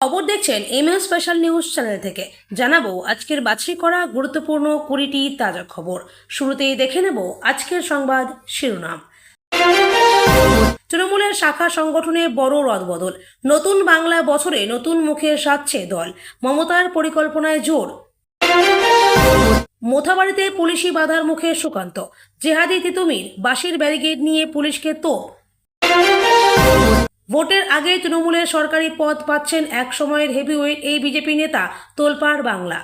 খবর দেখছেন ML special news channel থেকে। জানাব আজকের বাছাই করা গুরুত্বপূর্ণ কুড়িটি তাজা খবর। শুরুতেই দেখে নেব আজকের সংবাদ শিরোনাম। তৃণমূলের শাখা সংগঠনে বড় রদবদল। নতুন বাংলা বছরে নতুন মুখে সাজছে দল। মমতার পরিকল্পনায় জোর। মোথাবাড়িতে পুলিশি বাধার মুখে সুকান্ত। জেহাদি তিতুমির বাঁশির ব্যারিকেড নিয়ে পুলিশকে তোপ। ভোটের আগে তৃণমূলের সরকারি পদ পাচ্ছেন এক সময়ের হেভিওয়েট এই বিজেপি নেতা তোলপাড় বাংলা।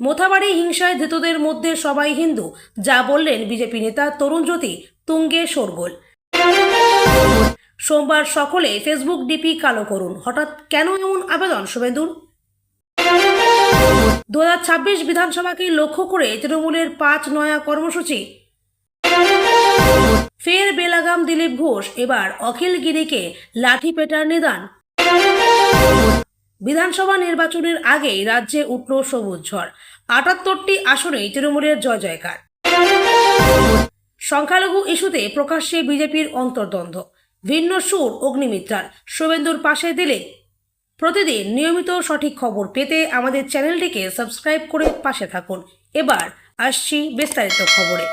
মোথাবাড়ি হিংসায় ধৃতদের মধ্যে সবাই হিন্দু, যা বললেন বিজেপি নেতা তরুণ জ্যোতি তুঙ্গে শোরগোল। সোমবার সকলে ফেসবুক ডিপি কালো করুন। হঠাৎ কেন এমন আবেদন, শুভেন্দুর? দু বিধানসভাকে লক্ষ্য করে তৃণমূলের পাঁচ নয়া কর্মসূচি ফের বেলাগাম দিলীপ ঘোষ, এবার অখিল গিরিকে লাঠি পেটার নিদান। বিধানসভা নির্বাচনের আগেই রাজ্যে উঠল সবুজ ঝড়। আটাত্তরটি আসনেই তৃণমূলের জয় জয়কার। সংখ্যালঘু ইস্যুতে প্রকাশ্যে বিজেপির অন্তর্দ্বন্দ্ব। ভিন্ন সুর, অগ্নিমিত্রার। শুভেন্দুর পাশে দিলে প্রতিদিন নিয়মিত সঠিক খবর পেতে আমাদের চ্যানেলটিকে সাবস্ক্রাইব করে পাশে থাকুন। এবার আসছি বিস্তারিত খবরে।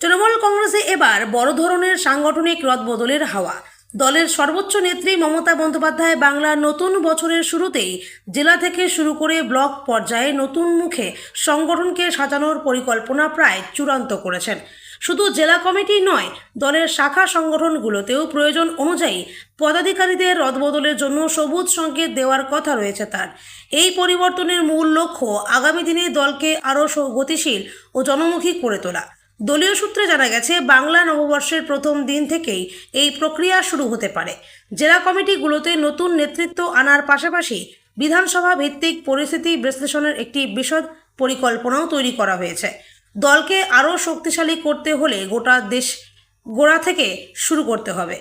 তৃণমূল কংগ্রেসে এবার বড় ধরনের সাংগঠনিক রদবদলের হাওয়া। দলের সর্বোচ্চ নেত্রী মমতা বন্দ্যোপাধ্যায় বাংলার নতুন বছরের শুরুতেই জেলা থেকে শুরু করে ব্লক পর্যায়ে নতুন মুখে সংগঠনকে সাজানোর পরিকল্পনা প্রায় চূড়ান্ত করেছেন। শুধু জেলা কমিটি নয়, দলের শাখা সংগঠনগুলোতেও প্রয়োজন অনুযায়ী পদাধিকারীদের রদবদলের জন্য সবুজ সংকেত দেওয়ার কথা রয়েছে তার। এই পরিবর্তনের মূল লক্ষ্য আগামী দিনে দলকে আরও গতিশীল ও জনমুখী করে তোলা। দলীয় সূত্রে জানা গেছে, বাংলা নববর্ষের প্রথম দিন থেকেই এই প্রক্রিয়া শুরু হতে পারে। জেলা কমিটিগুলোতে নতুন নেতৃত্ব আনার পাশাপাশি বিধানসভা ভিত্তিক পরিস্থিতি বিশ্লেষণের একটি বিশদ পরিকল্পনাও তৈরি করা হয়েছে। দলকে আরও শক্তিশালী করতে হলে গোটা দেশ, গোড়া থেকে শুরু করতে হবে।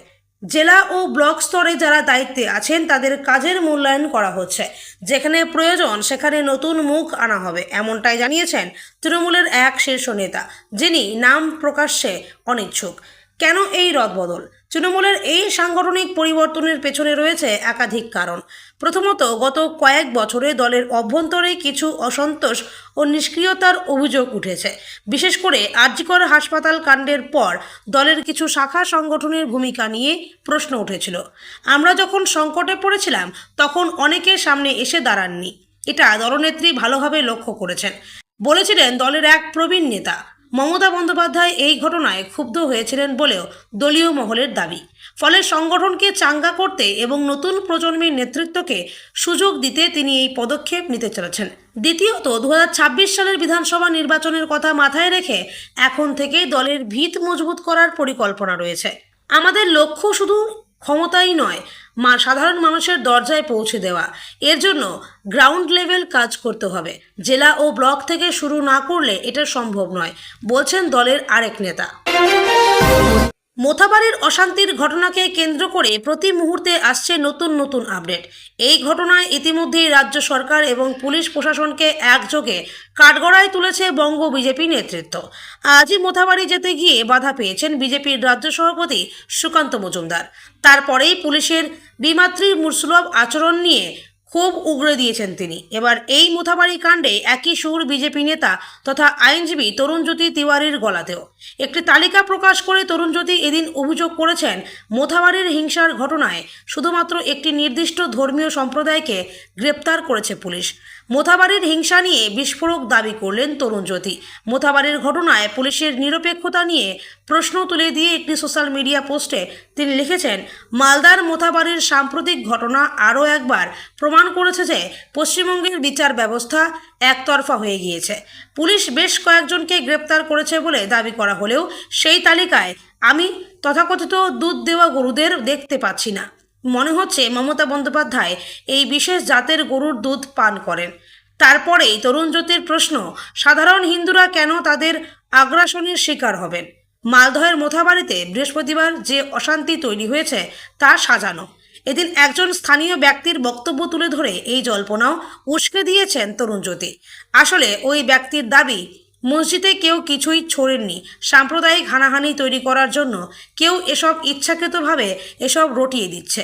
জেলা ও ব্লক স্তরে যারা দায়িত্বে আছেন, তাদের কাজের মূল্যায়ন করা হচ্ছে। যেখানে প্রয়োজন, সেখানে নতুন মুখ আনা হবে, এমনটাই জানিয়েছেন তৃণমূলের এক শীর্ষ নেতা, যিনি নাম প্রকাশ্যে অনিচ্ছুক। কেন এই রদবদল? তৃণমূলের এই সাংগঠনিক পরিবর্তনের পেছনে রয়েছে একাধিক কারণ। প্রথমত, গত কয়েক বছরে দলের অভ্যন্তরে কিছু অসন্তোষ ও নিষ্ক্রিয়তার অভিযোগ উঠেছে। বিশেষ করে আর্যিকর হাসপাতাল কাণ্ডের পর দলের কিছু শাখা সংগঠনের ভূমিকা নিয়ে প্রশ্ন উঠেছিল। আমরা যখন সংকটে পড়েছিলাম, তখন অনেকে সামনে এসে দাঁড়াননি। এটা দলনেত্রী ভালোভাবে লক্ষ্য করেছেন। বলেছিলেন, দলের এক প্রবীণ নেতা মমতা বন্দ্যোপাধ্যায় এই ঘটনায় ক্ষুব্ধ হয়েছিলেন বলেও দলীয় মহলের দাবি। ফলে সংগঠনকে চাঙ্গা করতে এবং নতুন প্রজন্মের নেতৃত্বকে সুযোগ দিতে তিনি এই পদক্ষেপ নিতে চলেছেন। দ্বিতীয়ত দু হাজার ছাব্বিশ সালের বিধানসভা নির্বাচনের কথা মাথায় রেখে এখন থেকেই দলের ভিত মজবুত করার পরিকল্পনা রয়েছে। আমাদের লক্ষ্য শুধু ক্ষমতাই নয় মা, সাধারণ মানুষের দরজায় পৌঁছে দেওয়া। এর জন্য গ্রাউন্ড লেভেল কাজ করতে হবে। জেলা ও ব্লক থেকে শুরু না করলে এটা সম্ভব নয়, বলছেন দলের আরেক নেতা। মোথাবাড়ির অশান্তির ঘটনাকে কেন্দ্র করে প্রতি মুহূর্তে আসছে নতুন নতুন আপডেট। এই ঘটনায় ইতিমধ্যেই রাজ্য সরকার এবং পুলিশ প্রশাসনকে একযোগে কাঠগড়ায় তুলেছে বঙ্গ বিজেপি নেতৃত্ব। আজই মোথাবাড়ি যেতে গিয়ে বাধা পেয়েছেন বিজেপির রাজ্য সভাপতি সুকান্ত মজুমদার। তারপরেই পুলিশের বিমাত্রী মুরসুলভ আচরণ নিয়ে খুব উগড়ে দিয়েছেন তিনি। এবার এই মুথাবাড়ি কাণ্ডে একই সুর বিজেপি নেতা তথা আইনজীবী তরুণজ্যোতি তিওয়ারির গলাতেও। একটি তালিকা প্রকাশ করে তরুণজ্যোতি এদিন অভিযোগ করেছেন মোথাবাড়ির হিংসার ঘটনায় শুধুমাত্র একটি নির্দিষ্ট ধর্মীয় সম্প্রদায়কে গ্রেপ্তার করেছে পুলিশ। মোথাবাড়ির হিংসা নিয়ে বিস্ফোরক দাবি করলেন তরুণজ্যোতি মোথাবাড়ির ঘটনায় পুলিশের নিরপেক্ষতা নিয়ে প্রশ্ন তুলে দিয়ে একটি সোশ্যাল মিডিয়া পোস্টে তিনি লিখেছেন, মালদার মোথাবাড়ির সাম্প্রতিক ঘটনা আরও একবার প্রমাণ করেছে যে পশ্চিমবঙ্গের বিচার ব্যবস্থা একতরফা হয়ে গিয়েছে। পুলিশ বেশ কয়েকজনকে গ্রেপ্তার করেছে বলে দাবি করা হলেও সেই তালিকায় আমি তথাকথিত দুধ দেওয়া গরুদের দেখতে পাচ্ছি না। মনে হচ্ছে মমতা বন্দ্যোপাধ্যায় এই বিশেষ জাতের গরুর দুধ পান করেন। তারপরেই তরুণ জ্যোতির প্রশ্ন, সাধারণ হিন্দুরা কেন তাদের আগ্রাসনের শিকার হবেন? মালদহের মোথাবাড়িতে বৃহস্পতিবার যে অশান্তি তৈরি হয়েছে তা সাজানো। এদিন একজন স্থানীয় ব্যক্তির বক্তব্য তুলে ধরে এই জল্পনাও উস্কে দিয়েছেন তরুণ জ্যোতি। আসলে ওই ব্যক্তির দাবি মসজিদে কেউ কিছুই ছোড়েননি। সাম্প্রদায়িক হানাহানি তৈরি করার জন্য কেউ এসব ইচ্ছাকৃতভাবে এসব রটিয়ে দিচ্ছে।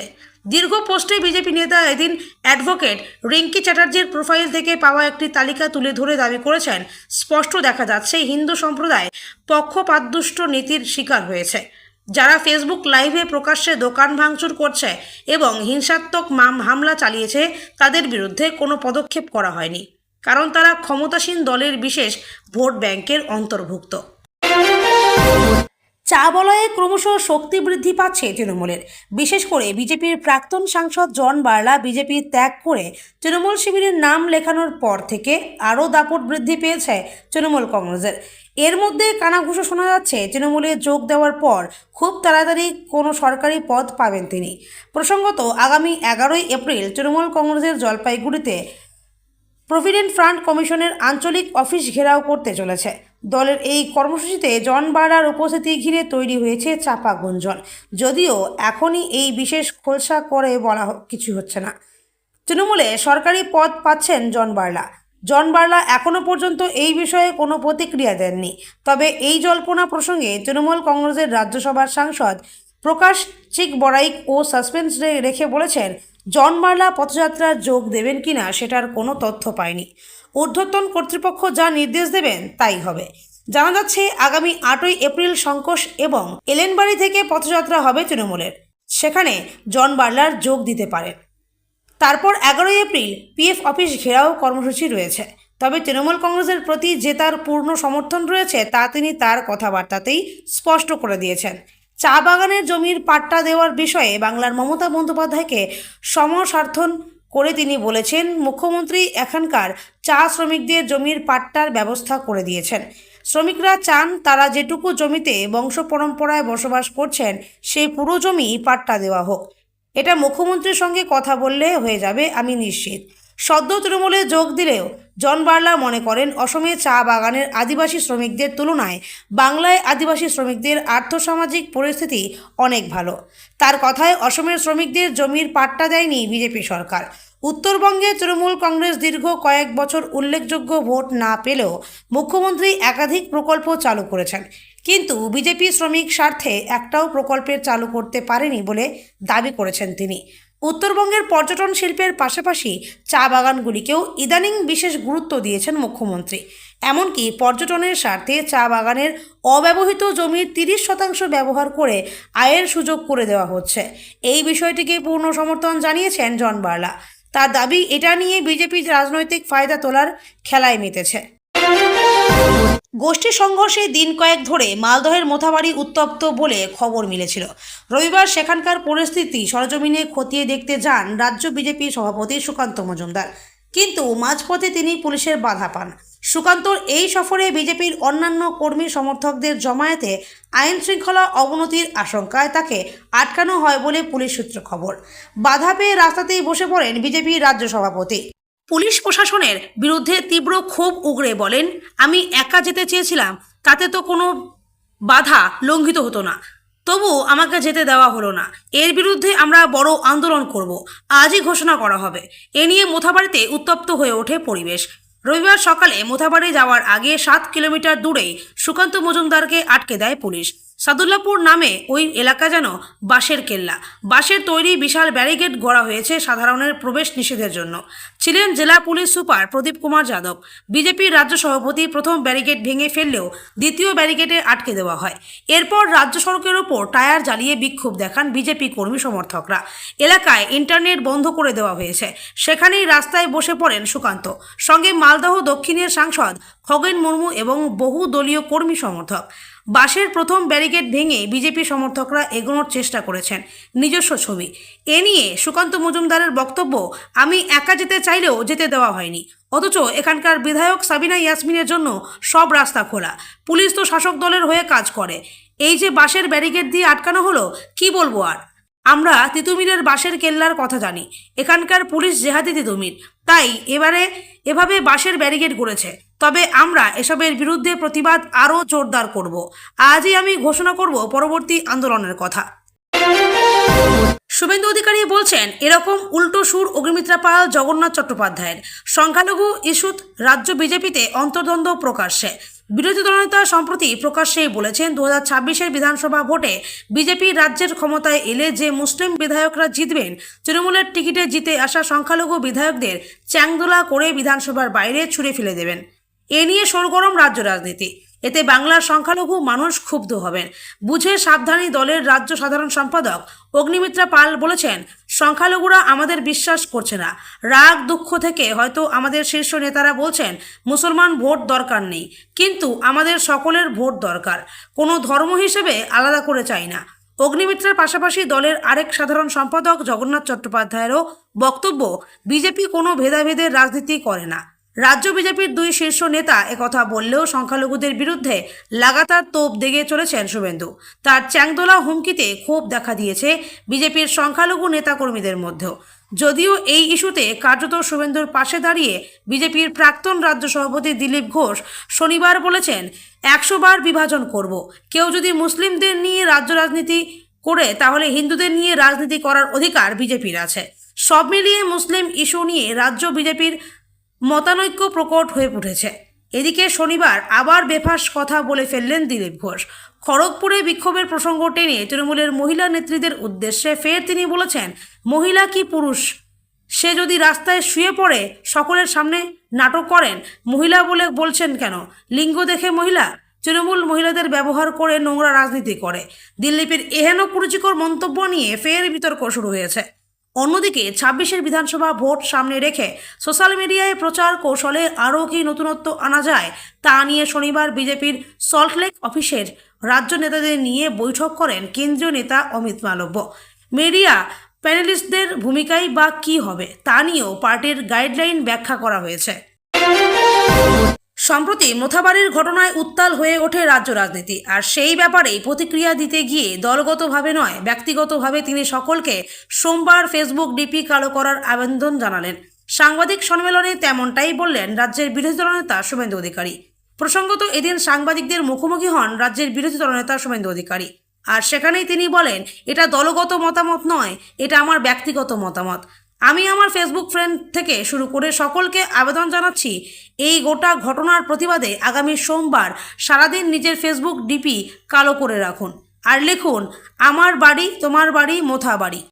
দীর্ঘ পোস্টে বিজেপি নেতা এদিন অ্যাডভোকেট রিঙ্কি চ্যাটার্জির প্রোফাইল থেকে পাওয়া একটি তালিকা তুলে ধরে দাবি করেছেন, স্পষ্ট দেখা যাচ্ছে হিন্দু সম্প্রদায় পক্ষপাতদুষ্ট নীতির শিকার হয়েছে। যারা ফেসবুক লাইভে প্রকাশ্যে দোকান ভাঙচুর করছে এবং হিংসাত্মক মাম, হামলা চালিয়েছে, তাদের বিরুদ্ধে কোনো পদক্ষেপ করা হয়নি। কারণ তারা ক্ষমতাসীন দলের বিশেষ ভোট ব্যাংকের অন্তর্ভুক্ত। চা বলয়ে ক্রমশ শক্তি বৃদ্ধি পাচ্ছে তৃণমূলের। বিশেষ করে বিজেপির প্রাক্তন সাংসদ জন বার্লা বিজেপি ত্যাগ করে তৃণমূল শিবিরের নাম লেখানোর পর থেকে আরও দাপট বৃদ্ধি পেয়েছে তৃণমূল কংগ্রেসের। এর মধ্যে কানাঘুষো শোনা যাচ্ছে, তৃণমূলে যোগ দেওয়ার পর খুব তাড়াতাড়ি কোনো সরকারি পদ পাবেন তিনি। প্রসঙ্গত আগামী এগারোই এপ্রিল তৃণমূল কংগ্রেসের জলপাইগুড়িতে প্রভিডেন্ট ফান্ড কমিশনের আঞ্চলিক অফিস ঘেরাও করতে চলেছে। দলের এই কর্মসূচিতে জন বার্লার উপস্থিতি ঘিরে তৈরি হয়েছে চাপা গুঞ্জন। যদিও এখনই এই বিশেষ খোলসা করে বলা কিছু হচ্ছে না। তৃণমূলে সরকারি পদ পাচ্ছেন জন বার্লা। জন বার্লা এখনও পর্যন্ত এই বিষয়ে কোনো প্রতিক্রিয়া দেননি। তবে এই জল্পনা প্রসঙ্গে তৃণমূল কংগ্রেসের রাজ্যসভার সাংসদ প্রকাশ চিক বড়াইক ও সাসপেন্স রেখে বলেছেন জন বার্লা পথযাত্রার যোগ দেবেন কিনা সেটার কোনো তথ্য পায়নি। ঊর্ধ্বতন কর্তৃপক্ষ যা নির্দেশ দেবেন তাই হবে। জানা যাচ্ছে, আগামী আটই এপ্রিল সংকোষ এবং এলেনবাড়ি থেকে পথযাত্রা হবে তৃণমূলের। সেখানে জন বার্লার যোগ দিতে পারেন। তারপর এগারোই এপ্রিল পিএফ অফিস ঘেরাও কর্মসূচি রয়েছে। তবে তৃণমূল কংগ্রেসের প্রতি যে তার পূর্ণ সমর্থন রয়েছে তা তিনি তার কথাবার্তাতেই স্পষ্ট করে দিয়েছেন। চা বাগানের জমির পাট্টা দেওয়ার বিষয়ে বাংলার মমতা বন্দ্যোপাধ্যায়কে সমসার্থন করে তিনি বলেছেন, মুখ্যমন্ত্রী এখানকার চা শ্রমিকদের জমির পাট্টার ব্যবস্থা করে দিয়েছেন। শ্রমিকরা চান তারা যেটুকু জমিতে বংশ পরম্পরায় বসবাস করছেন সেই পুরো জমি পাট্টা দেওয়া হোক। এটা মুখ্যমন্ত্রীর সঙ্গে কথা বললে হয়ে যাবে, আমি নিশ্চিত। সদ্য তৃণমূলে যোগ দিলেও জন বার্লা মনে করেন অসমে চা বাগানের আদিবাসী শ্রমিকদের তুলনায় বাংলায় আদিবাসী শ্রমিকদের আর্থসামাজিক পরিস্থিতি অনেক ভালো। তার কথায় অসমের শ্রমিকদের জমির পাট্টা দেয়নি বিজেপি সরকার। উত্তরবঙ্গে তৃণমূল কংগ্রেস দীর্ঘ কয়েক বছর উল্লেখযোগ্য ভোট না পেলেও মুখ্যমন্ত্রী একাধিক প্রকল্প চালু করেছেন। কিন্তু বিজেপি শ্রমিক স্বার্থে একটাও প্রকল্পের চালু করতে পারেনি বলে দাবি করেছেন তিনি। উত্তরবঙ্গের পর্যটন শিল্পের পাশাপাশি চা বাগানগুলিকেও ইদানিং বিশেষ গুরুত্ব দিয়েছেন মুখ্যমন্ত্রী। এমনকি পর্যটনের স্বার্থে চা বাগানের অব্যবহৃত জমির তিরিশ শতাংশ ব্যবহার করে আয়ের সুযোগ করে দেওয়া হচ্ছে। এই বিষয়টিকে পূর্ণ সমর্থন জানিয়েছেন জন বার্লা। তার দাবি, এটা নিয়ে বিজেপির রাজনৈতিক ফায়দা তোলার খেলায় মেতেছে। গোষ্ঠী সংঘর্ষে দিন কয়েক ধরে মালদহের মোথাবাড়ি উত্তপ্ত বলে খবর মিলেছিল। রবিবার সেখানকার পরিস্থিতি সরজমিনে খতিয়ে দেখতে যান রাজ্য বিজেপি সভাপতি সুকান্ত মজুমদার। কিন্তু মাঝপথে তিনি পুলিশের বাধা পান। সুকান্তর এই সফরে বিজেপির অন্যান্য কর্মী সমর্থকদের জমায়েতে আইন শৃঙ্খলা অবনতির আশঙ্কায় তাকে আটকানো হয় বলে পুলিশ সূত্র খবর। বাধা পেয়ে রাস্তাতেই বসে পড়েন বিজেপির রাজ্য সভাপতি। পুলিশ প্রশাসনের বিরুদ্ধে তীব্র ক্ষোভ উগরে বলেন, আমি একা যেতে চেয়েছিলাম, তাতে তো কোনো বাধা লঙ্ঘিত হতো না। তবু আমাকে যেতে দেওয়া হলো না। এর বিরুদ্ধে আমরা বড় আন্দোলন করব। আজই ঘোষণা করা হবে। এ নিয়ে মোথাবাড়িতে উত্তপ্ত হয়ে ওঠে পরিবেশ। রবিবার সকালে মোথাবাড়ি যাওয়ার আগে সাত কিলোমিটার দূরেই সুকান্ত মজুমদারকে আটকে দেয় পুলিশ। সাদুল্লাপুর নামে ওই এলাকা যেন বাঁশের কেল্লা। বাঁশের তৈরি বিশাল ব্যারিকেড গড়া হয়েছে সাধারণের প্রবেশ নিষেধের জন্য। ছিলেন জেলা পুলিশ সুপার প্রদীপ কুমার যাদব। বিজেপির রাজ্য সভাপতি প্রথম ব্যারিকেড ভেঙে ফেললেও দ্বিতীয় ব্যারিকেডে আটকে দেওয়া হয়। এরপর রাজ্য সড়কের ওপর টায়ার জ্বালিয়ে বিক্ষোভ দেখান বিজেপি কর্মী সমর্থকরা। এলাকায় ইন্টারনেট বন্ধ করে দেওয়া হয়েছে। সেখানেই রাস্তায় বসে পড়েন সুকান্ত। সঙ্গে মালদহ দক্ষিণের সাংসদ খগেন মুর্মু এবং বহু দলীয় কর্মী সমর্থক। বাসের প্রথম ব্যারিকেড ভেঙে বিজেপি সমর্থকরা এগোনোর চেষ্টা করেছেন নিজস্ব ছবি। এ নিয়ে সুকান্ত মজুমদারের বক্তব্য, আমি একা যেতে চাইলেও যেতে দেওয়া হয়নি। অথচ এখানকার বিধায়ক সাবিনা ইয়াসমিনের জন্য সব রাস্তা খোলা। পুলিশ তো শাসক দলের হয়ে কাজ করে। এই যে বাসের ব্যারিকেড দিয়ে আটকানো হলো, কি বলব আর? আমরা তিতুমিরের বাঁশের কেল্লার কথা জানি। এখানকার পুলিশ জেহাদি তিতুমির। তাই এবারে এভাবে বাঁশের ব্যারিকেড গড়েছে তবে আমরা এসবের বিরুদ্ধে প্রতিবাদ আরও জোরদার করব। আজই আমি ঘোষণা করব পরবর্তী আন্দোলনের কথা। শুভেন্দু অধিকারী বলছেন, এরকম উল্টো সুর অগ্নিমিত্রা পাল, জগন্নাথ চট্টোপাধ্যায়ের। সংখ্যালঘু ইস্যুত রাজ্য বিজেপিতে অন্তর্দ্বন্দ্ব প্রকাশ্যে। বিরোধী দলনেতা সম্প্রতি প্রকাশ্যেই বলেছেন দু হাজার বিধানসভা ভোটে বিজেপি রাজ্যের ক্ষমতায় এলে যে মুসলিম বিধায়করা জিতবেন, তৃণমূলের টিকিটে জিতে আসা সংখ্যালঘু বিধায়কদের চ্যাংদোলা করে বিধানসভার বাইরে ছুঁড়ে ফেলে দেবেন। এ নিয়ে সরগরম রাজ্য রাজনীতি। এতে বাংলার সংখ্যালঘু মানুষ ক্ষুব্ধ হবেন। বুঝে সাবধানী দলের রাজ্য সাধারণ সম্পাদক অগ্নিমিত্রা পাল বলেছেন, সংখ্যালঘুরা আমাদের বিশ্বাস করছে না। রাগ, দুঃখ থেকে হয়তো আমাদের শীর্ষ নেতারা বলছেন, মুসলমান ভোট দরকার নেই। কিন্তু আমাদের সকলের ভোট দরকার। কোনো ধর্ম হিসেবে আলাদা করে চাই না। অগ্নিমিত্রের পাশাপাশি দলের আরেক সাধারণ সম্পাদক জগন্নাথ চট্টোপাধ্যায়েরও বক্তব্য, বিজেপি কোনো ভেদাভেদের রাজনীতি করে না। রাজ্য বিজেপির দুই শীর্ষ নেতা একথা বললেও সংখ্যালঘুদের বিরুদ্ধে লাগাতার তোপ দেগে চলেছেন শুভেন্দু। তার চ্যাংদোলা হুমকিতে ক্ষোভ দেখা দিয়েছে বিজেপির সংখ্যালঘু নেতাকর্মীদের মধ্যেও। যদিও এই ইস্যুতে কার্যত শুভেন্দুর পাশে দাঁড়িয়ে বিজেপির প্রাক্তন রাজ্য সভাপতি দিলীপ ঘোষ শনিবার বলেছেন, একশো বার বিভাজন করব। কেউ যদি মুসলিমদের নিয়ে রাজ্য রাজনীতি করে, তাহলে হিন্দুদের নিয়ে রাজনীতি করার অধিকার বিজেপির আছে। সব মিলিয়ে মুসলিম ইস্যু নিয়ে রাজ্য বিজেপির মতানৈক্য প্রকট হয়ে উঠেছে। এদিকে শনিবার আবার বেফাস কথা বলে ফেললেন দিলীপ ঘোষ। খড়গপুরে বিক্ষোভের প্রসঙ্গ টেনে তৃণমূলের মহিলা নেত্রীদের উদ্দেশ্যে ফের তিনি বলেছেন, মহিলা কি পুরুষ? সে যদি রাস্তায় শুয়ে পড়ে, সকলের সামনে নাটক করেন, মহিলা বলে বলছেন কেন? লিঙ্গ দেখে মহিলা? তৃণমূল মহিলাদের ব্যবহার করে নোংরা রাজনীতি করে। দিলীপের এহেন কুরুচিকর মন্তব্য নিয়ে ফের বিতর্ক শুরু হয়েছে। অন্যদিকে ছাব্বিশের বিধানসভা ভোট সামনে রেখে সোশ্যাল মিডিয়ায় প্রচার কৌশলে আরও কি নতুনত্ব আনা যায়, তা নিয়ে শনিবার বিজেপির সল্টলেক অফিসের রাজ্য নেতাদের নিয়ে বৈঠক করেন কেন্দ্রীয় নেতা অমিত মালব্য। মিডিয়া প্যানেলিস্টদের ভূমিকাই বা কী হবে, তা নিয়েও পার্টির গাইডলাইন ব্যাখ্যা করা হয়েছে। সম্প্রতি মোথাবাড়ির ঘটনায় উত্তাল হয়ে ওঠে রাজ্য রাজনীতি। আর সেই ব্যাপারেই প্রতিক্রিয়া দিতে গিয়ে দলগতভাবে নয়, ব্যক্তিগতভাবে তিনি সকলকে সোমবার ফেসবুক ডিপি কালো করার আবেদন জানালেন। সাংবাদিক সম্মেলনে তেমনটাই বললেন রাজ্যের বিরোধী দলনেতা শুভেন্দু অধিকারী। প্রসঙ্গত এদিন সাংবাদিকদের মুখোমুখি হন রাজ্যের বিরোধী দলনেতা শুভেন্দু অধিকারী। আর সেখানেই তিনি বলেন, এটা দলগত মতামত নয়, এটা আমার ব্যক্তিগত মতামত। আমি আমার ফেসবুক ফ্রেন্ড থেকে শুরু করে সকলকে আবেদন জানাচ্ছি, এই গোটা ঘটনার প্রতিবাদে আগামী সোমবার সারাদিন নিজের ফেসবুক ডিপি কালো করে রাখুন। আর লিখুন, আমার বাড়ি, তোমার বাড়ি, মোথা বাড়ি।